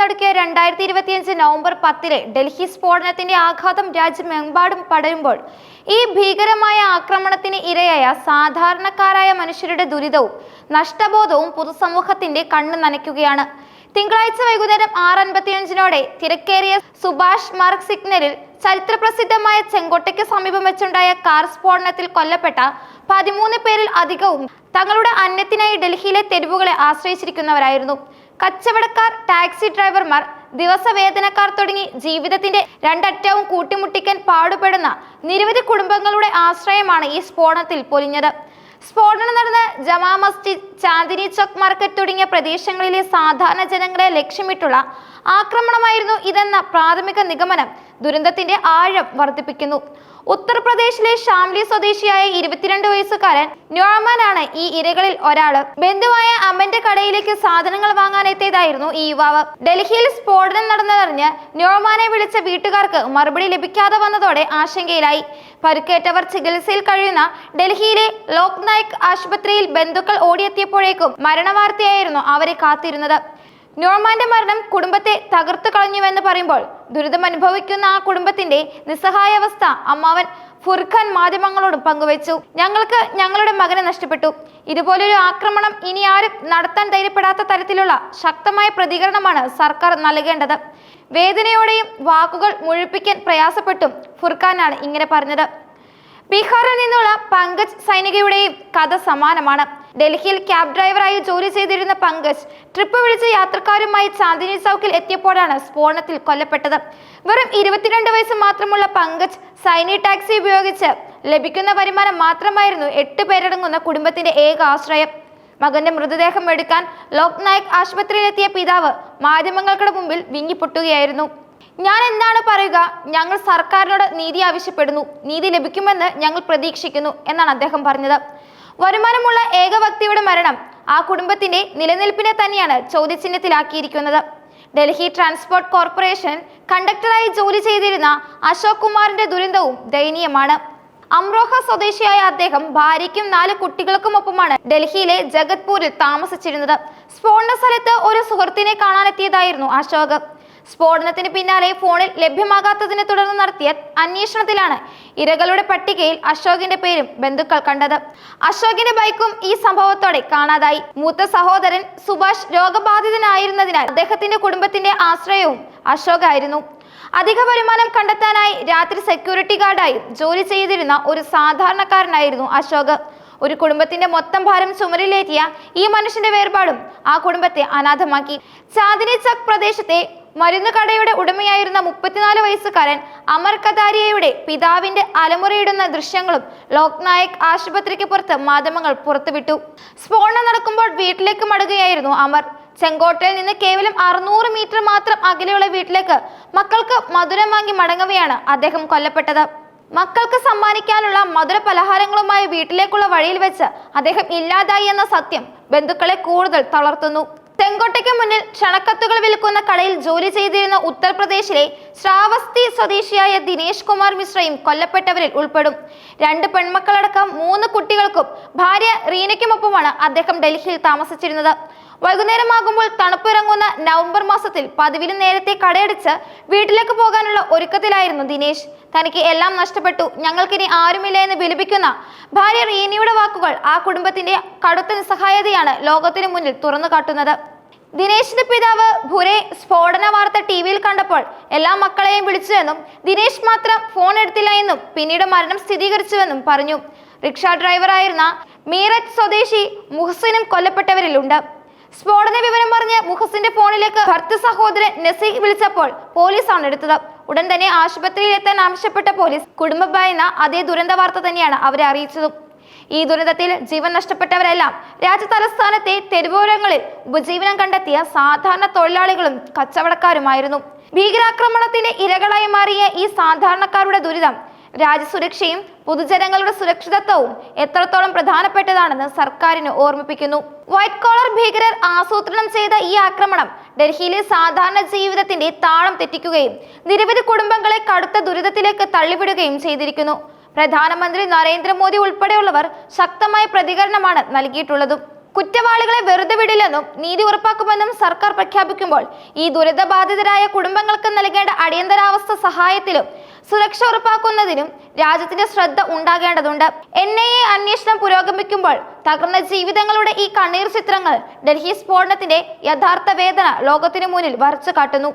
നടുക്കിയ രണ്ടായിരത്തി ഇരുപത്തിയഞ്ച് നവംബർ പത്തിലെ ഡൽഹി സ്ഫോടനത്തിന്റെ ആഘാതം രാജ്യമെമ്പാടും പടരുമ്പോൾ ഈ ഭീകരമായ ആക്രമണത്തിന് ഇരയായ സാധാരണക്കാരായ മനുഷ്യരുടെ ദുരിതവും നഷ്ടബോധവും പൊതുസമൂഹത്തിന്റെ കണ്ണ് നനയ്ക്കുകയാണ്. തിങ്കളാഴ്ച വൈകുന്നേരം ആറ് അൻപത്തിയഞ്ചിനോടെ തിരക്കേറിയ സുഭാഷ് മാർഗ് സിഗ്നലിൽ ചരിത്രപ്രസിദ്ധമായ ചെങ്കോട്ടയ്ക്ക് സമീപം വെച്ചുണ്ടായ കാർ സ്ഫോടനത്തിൽ കൊല്ലപ്പെട്ട പതിമൂന്ന് പേരിൽ അധികവും തങ്ങളുടെ അന്നത്തിനായി ഡൽഹിയിലെ തെരുവുകളെ ആശ്രയിച്ചിരിക്കുന്നവരായിരുന്നു. കച്ചവടക്കാർ ടാക്സി ഡ്രൈവർമാർ ദിവസവേതനക്കാർ തുടങ്ങി ജീവിതത്തിന്റെ രണ്ടറ്റവും കൂട്ടിമുട്ടിക്കാൻ പാടുപെടുന്ന നിരവധി കുടുംബങ്ങളുടെ ആശ്രയമാണ് ഈ സ്ഫോടനത്തിൽ പൊലിഞ്ഞത്. സ്ഫോടനം നടന്ന ജമാ മസ്ജിദ് ചാന്ദിനി ചോക്ക് മാർക്കറ്റ് തുടങ്ങിയ പ്രദേശങ്ങളിലെ സാധാരണ ജനങ്ങളെ ലക്ഷ്യമിട്ടുള്ള ആക്രമണമായിരുന്നു ഇതെന്ന പ്രാഥമിക നിഗമനം ദുരന്തത്തിന്റെ ആഴം വർദ്ധിപ്പിക്കുന്നു. ഉത്തർപ്രദേശിലെ ഷാംലി സ്വദേശിയായ ഇരുപത്തിരണ്ട് വയസ്സുകാരൻ നോർമാനാണ്. ഈ ഇരകളിൽ ഒരാൾ ബന്ധുവായ അമ്മന്റെ കടയിലേക്ക് സാധനങ്ങൾ വാങ്ങാൻ എത്തിയതായിരുന്നു ഈ യുവാവ്. ഡൽഹിയിൽ സ്ഫോടനം നടന്നതറിഞ്ഞ് നോർമാനെ വിളിച്ച വീട്ടുകാർക്ക് മറുപടി ലഭിക്കാതെ വന്നതോടെ ആശങ്കയിലായി. പരുക്കേറ്റവർ ചികിത്സയിൽ കഴിയുന്ന ഡൽഹിയിലെ ലോക് നായക് ആശുപത്രിയിൽ ബന്ധുക്കൾ ഓടിയെത്തിയപ്പോഴേക്കും മരണവാർത്തയായിരുന്നു അവരെ കാത്തിരുന്നത്. നോർമാന്റെ മരണം കുടുംബത്തെ തകർത്തു കളഞ്ഞുവെന്ന് പറയുമ്പോൾ ദുരിതം അനുഭവിക്കുന്ന ആ കുടുംബത്തിന്റെ നിസ്സഹായാവസ്ഥ അമ്മാവൻ ഫുർഖാൻ മാധ്യമങ്ങളോടും പങ്കുവച്ചു. ഞങ്ങൾക്ക് ഞങ്ങളുടെ മകനെ നഷ്ടപ്പെട്ടു. ഇതുപോലൊരു ആക്രമണം ഇനി ആരും നടത്താൻ ധൈര്യപ്പെടാത്ത തരത്തിലുള്ള ശക്തമായ പ്രതികരണമാണ് സർക്കാർ നൽകേണ്ടത്. വേദനയോടെയും വാക്കുകൾ മുഴുപ്പിക്കാൻ പ്രയാസപ്പെട്ടും ഫുർഖാനാണ് ഇങ്ങനെ പറഞ്ഞത്. ബീഹാറിൽ നിന്നുള്ള പങ്കജ് സൈനികയുടെയും കഥ സമാനമാണ്. ഡൽഹിയിൽ ക്യാബ് ഡ്രൈവറായി ജോലി ചെയ്തിരുന്ന പങ്കജ് ട്രിപ്പ് വിളിച്ച യാത്രക്കാരുമായി ചാന്ദിനി ചൗക്കിൽ എത്തിയപ്പോഴാണ് സ്ഫോടനത്തിൽ കൊല്ലപ്പെട്ടത്. വെറും ഇരുപത്തിരണ്ട് വയസ്സ് മാത്രമുള്ള പങ്കജ് സൈനി ടാക്സി ഉപയോഗിച്ച് ലഭിക്കുന്ന വരുമാനം മാത്രമായിരുന്നു എട്ട് പേരടങ്ങുന്ന കുടുംബത്തിന്റെ ഏക ആശ്രയം. മകന്റെ മൃതദേഹം എടുക്കാൻ ലോക്നായക് ആശുപത്രിയിലെത്തിയ പിതാവ് മാധ്യമങ്ങൾക്കുടെ മുമ്പിൽ വിങ്ങിപ്പൊട്ടുകയായിരുന്നു. ഞാൻ എന്താണ് പറയുക? ഞങ്ങൾ സർക്കാരിനോട് നീതി ആവശ്യപ്പെടുന്നു. നീതി ലഭിക്കുമെന്ന് ഞങ്ങൾ പ്രതീക്ഷിക്കുന്നു എന്നാണ് അദ്ദേഹം പറഞ്ഞത്. വരുമാനമുള്ള ഏക വ്യക്തിയുടെ മരണം ആ കുടുംബത്തിന്റെ നിലനിൽപ്പിനെ തന്നെയാണ് ചോദ്യചിഹ്നത്തിലാക്കിയിരിക്കുന്നത്. ഡൽഹി ട്രാൻസ്പോർട്ട് കോർപ്പറേഷൻ കണ്ടക്ടറായി ജോലി ചെയ്തിരുന്ന അശോക് കുമാറിന്റെ ദുരന്തവും ദയനീയമാണ്. അംറോഹ സ്വദേശിയായ അദ്ദേഹം ഭാര്യയ്ക്കും നാല് കുട്ടികൾക്കുമൊപ്പമാണ് ഡൽഹിയിലെ ജഗത്പൂരിൽ താമസിച്ചിരുന്നത്. സ്ഫോടന സ്ഥലത്ത് ഒരു സുഹൃത്തിനെ കാണാനെത്തിയതായിരുന്നു അശോക്. സ്ഫോടനത്തിന് പിന്നാലെ ഫോണിൽ ലഭ്യമാകാത്തതിനെ തുടർന്ന് നടത്തിയ അന്വേഷണത്തിലാണ് ഇരകളുടെ പട്ടികയിൽ അശോകിന്റെ പേരും ബന്ധുക്കൾ കണ്ടത്. അശോകിന്റെ ബൈക്കും ഈ സംഭവത്തോടെ കാണാതായി. മൂത്ത സഹോദരൻ സുഭാഷ് രോഗബാധിതനായിരുന്നതിനാൽ അദ്ദേഹത്തിന്റെ കുടുംബത്തിന്റെ ആശ്രയവും അശോക് ആയിരുന്നു അധിക വരുമാനം കണ്ടെത്താനായി രാത്രി സെക്യൂരിറ്റി ഗാർഡായി ജോലി ചെയ്തിരുന്ന ഒരു സാധാരണക്കാരനായിരുന്നു അശോക്. ഒരു കുടുംബത്തിന്റെ മൊത്തം ഭാരം ചുമരിലേറ്റിയ ഈ മനുഷ്യന്റെ വേർപാടും ആ കുടുംബത്തെ അനാഥമാക്കി. ചാന്ദിനി ചക് പ്രദേശത്തെ മരുന്ന് കടയുടെ ഉടമയായിരുന്ന മുപ്പത്തിനാല് വയസ്സുകാരൻ അമർ കതാരിയയുടെ പിതാവിന്റെ അലമുറയിടുന്ന ദൃശ്യങ്ങളും ലോക്നായക് ആശുപത്രിക്ക് പുറത്ത് മാധ്യമങ്ങൾ പുറത്തുവിട്ടു. സ്ഫോടനം നടക്കുമ്പോൾ വീട്ടിലേക്ക് മടങ്ങുകയായിരുന്നു അമർ. ചെങ്കോട്ടയിൽ നിന്ന് കേവലം അറുന്നൂറ് മീറ്റർ മാത്രം അകലെയുള്ള വീട്ടിലേക്ക് മക്കൾക്ക് മധുരം വാങ്ങി മടങ്ങവെയാണ് അദ്ദേഹം കൊല്ലപ്പെട്ടത്. മക്കൾക്ക് സമ്മാനിക്കാനുള്ള മധുര പലഹാരങ്ങളുമായി വീട്ടിലേക്കുള്ള വഴിയിൽ വെച്ച് അദ്ദേഹം ഇല്ലാതായി എന്ന സത്യം ബന്ധുക്കളെ കൂടുതൽ തളർത്തുന്നു. ചെങ്കോട്ടയ്ക്ക് മുന്നിൽ ക്ഷണക്കത്തുകൾ വിൽക്കുന്ന കടയിൽ ജോലി ചെയ്തിരുന്ന ഉത്തർപ്രദേശിലെ ശ്രാവസ്തി സ്വദേശിയായ ദിനേശ് കുമാർ മിശ്രയും കൊല്ലപ്പെട്ടവരിൽ ഉൾപ്പെടും. രണ്ട് പെൺമക്കളടക്കം മൂന്ന് കുട്ടികൾക്കും ഭാര്യ റീനയ്ക്കുമൊപ്പമാണ് അദ്ദേഹം ഡൽഹിയിൽ താമസിച്ചിരുന്നത്. വൈകുന്നേരമാകുമ്പോൾ തണുപ്പിറങ്ങുന്ന നവംബർ മാസത്തിൽ പതിവിലും നേരത്തെ കടയടിച്ച് വീട്ടിലേക്ക് പോകാനുള്ള ഒരുക്കത്തിലായിരുന്നു ദിനേശ്. തനിക്ക് എല്ലാം നഷ്ടപ്പെട്ടു. ഞങ്ങൾക്കിനി ആരുമില്ല എന്ന് വിലപിക്കുന്ന ഭാര്യ റീനിയുടെ വാക്കുകൾ ആ കുടുംബത്തിന്റെ കടുത്ത നിസ്സഹായതയാണ് ലോകത്തിനു മുന്നിൽ തുറന്നു കാട്ടുന്നത്. ദിനേശിന്റെ പിതാവ് ഭുരെ സ്ഫോടന വാർത്ത ടി വിയിൽ കണ്ടപ്പോൾ എല്ലാ മക്കളെയും വിളിച്ചുവെന്നും ദിനേശ് മാത്രം ഫോൺ എടുത്തില്ല എന്നും പിന്നീട് മരണം സ്ഥിരീകരിച്ചുവെന്നും പറഞ്ഞു. റിക്ഷ ഡ്രൈവറായിരുന്ന മീററ്റ് സ്വദേശി മുഹസിനും കൊല്ലപ്പെട്ടവരിലുണ്ട്. സ്ഫോടന വിവരം പറഞ്ഞ് മുഹസിന്റെ ഫോണിലേക്ക് ഭർത്ത സഹോദരൻ നസീഖ് വിളിച്ചപ്പോൾ പോലീസാണ് എടുത്തത്. ഉടൻ തന്നെ ആശുപത്രിയിൽ എത്താൻ ആവശ്യപ്പെട്ട പോലീസ് കുടുംബഭായെന്ന ഭയന്ന അതേ ദുരന്ത വാർത്ത തന്നെയാണ് അവരെ അറിയിച്ചതും. ഈ ദുരന്തത്തിൽ ജീവൻ നഷ്ടപ്പെട്ടവരെല്ലാം രാജ്യ തലസ്ഥാനത്തെ തെരുവോരങ്ങളിൽ ഉപജീവനം കണ്ടെത്തിയ സാധാരണ തൊഴിലാളികളും കച്ചവടക്കാരുമായിരുന്നു. ഭീകരാക്രമണത്തിന്റെ ഇരകളായി മാറിയ ഈ സാധാരണക്കാരുടെ ദുരിതം രാജ്യസുരക്ഷയും പൊതുജനങ്ങളുടെ സുരക്ഷിതത്വവും എത്രത്തോളം പ്രധാനപ്പെട്ടതാണെന്ന് സർക്കാരിന് ഓർമ്മിപ്പിക്കുന്നു. വൈറ്റ് കോളർ ഭീകരർ ആസൂത്രണം ചെയ്ത ഈ ആക്രമണം ഡൽഹിയിലെ സാധാരണ ജീവിതത്തിന്റെ താളം തെറ്റിക്കുകയും നിരവധി കുടുംബങ്ങളെ കടുത്ത ദുരിതത്തിലേക്ക് തള്ളിവിടുകയും ചെയ്തിരിക്കുന്നു. പ്രധാനമന്ത്രി നരേന്ദ്രമോദി ഉൾപ്പെടെയുള്ളവർ ശക്തമായ പ്രതികരണമാണ് നൽകിയിട്ടുള്ളതും. കുറ്റവാളികളെ വെറുതെ വിടില്ലെന്നും നീതി ഉറപ്പാക്കുമെന്നും സർക്കാർ പ്രഖ്യാപിക്കുമ്പോൾ ഈ ദുരിതബാധിതരായ കുടുംബങ്ങൾക്ക് നൽകേണ്ട അടിയന്തരാവസ്ഥ സഹായത്തിലും സുരക്ഷ ഉറപ്പാക്കുന്നതിനും രാജ്യത്തിന്റെ ശ്രദ്ധ ഉണ്ടാകേണ്ടതുണ്ട്. എൻ ഐ എ അന്വേഷണം പുരോഗമിക്കുമ്പോൾ തകർന്ന ജീവിതങ്ങളുടെ ഈ കണ്ണീർ ചിത്രങ്ങൾ ഡൽഹി സ്ഫോടനത്തിന്റെ യഥാർത്ഥ വേദന ലോകത്തിനു മുന്നിൽ വരച്ചു കാട്ടുന്നു.